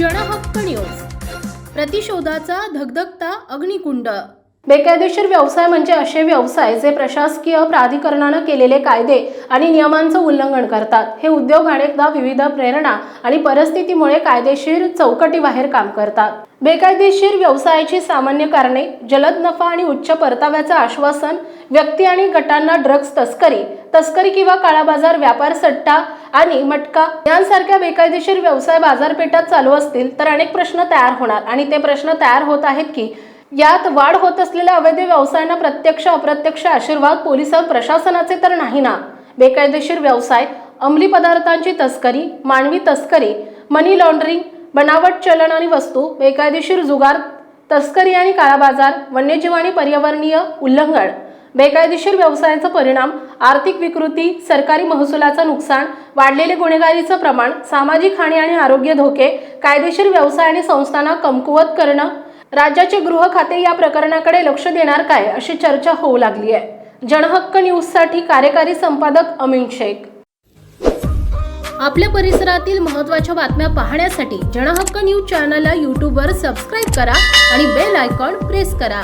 क्षणहक्क news. प्रतिशोधाचा धगधगता अग्निकुंड. बेकायदेशीर व्यवसाय म्हणजे असे व्यवसाय जे प्रशासकीय प्राधिकरणानं केलेले कायदे आणि नियमांचं उल्लंघन करतात. हे उद्योग अनेकदा विविध प्रेरणा आणि परिस्थितीमुळे कायदेशीर चौकटीबाहेर काम करतात. बेकायदेशीर व्यवसायाची सामान्य कारणे जलद नफा आणि उच्च परताव्याचं आश्वासन व्यक्ती आणि गटांना ड्रग्ज तस्करी तस्करी किंवा काळा बाजार व्यापार सट्टा आणि मटका यांसारख्या बेकायदेशीर व्यवसाय बाजारपेठात चालू असतील तर अनेक प्रश्न तयार होणार आणि ते प्रश्न तयार होत आहेत की यात वाढ होत असलेल्या अवैध व्यवसायांना प्रत्यक्ष अप्रत्यक्ष आशीर्वाद पोलीस प्रशासनाचे तर नाही ना बेकायदेशीर व्यवसाय अंमली पदार्थांची तस्करी मानवी तस्करी मनी लॉन्ड्रिंग बनावट चलन आणि वस्तू बेकायदेशीर जुगार तस्करी आणि काळा बाजार वन्यजीव आणि पर्यावरणीय उल्लंघन. बेकायदेशीर व्यवसायाचा परिणाम आर्थिक विकृती सरकारी महसुलाचं नुकसान वाढलेले गुन्हेगारीचं प्रमाण सामाजिक हानी आणि आरोग्य धोके कायदेशीर व्यवसाय आणि संस्थांना कमकुवत करणं राज्याचे गृह खाते या प्रकरणाकडे लक्ष देणार काय अशी चर्चा होऊ लागली आहे. जनहक्क न्यूजसाठी कार्यकारी संपादक अमीन शेख. आपल्या परिसरातील महत्त्वाच्या बातम्या पाहण्यासाठी जनहक्क न्यूज चॅनलला यूट्यूबवर सबस्क्राईब करा आणि बेल आयकॉन प्रेस करा.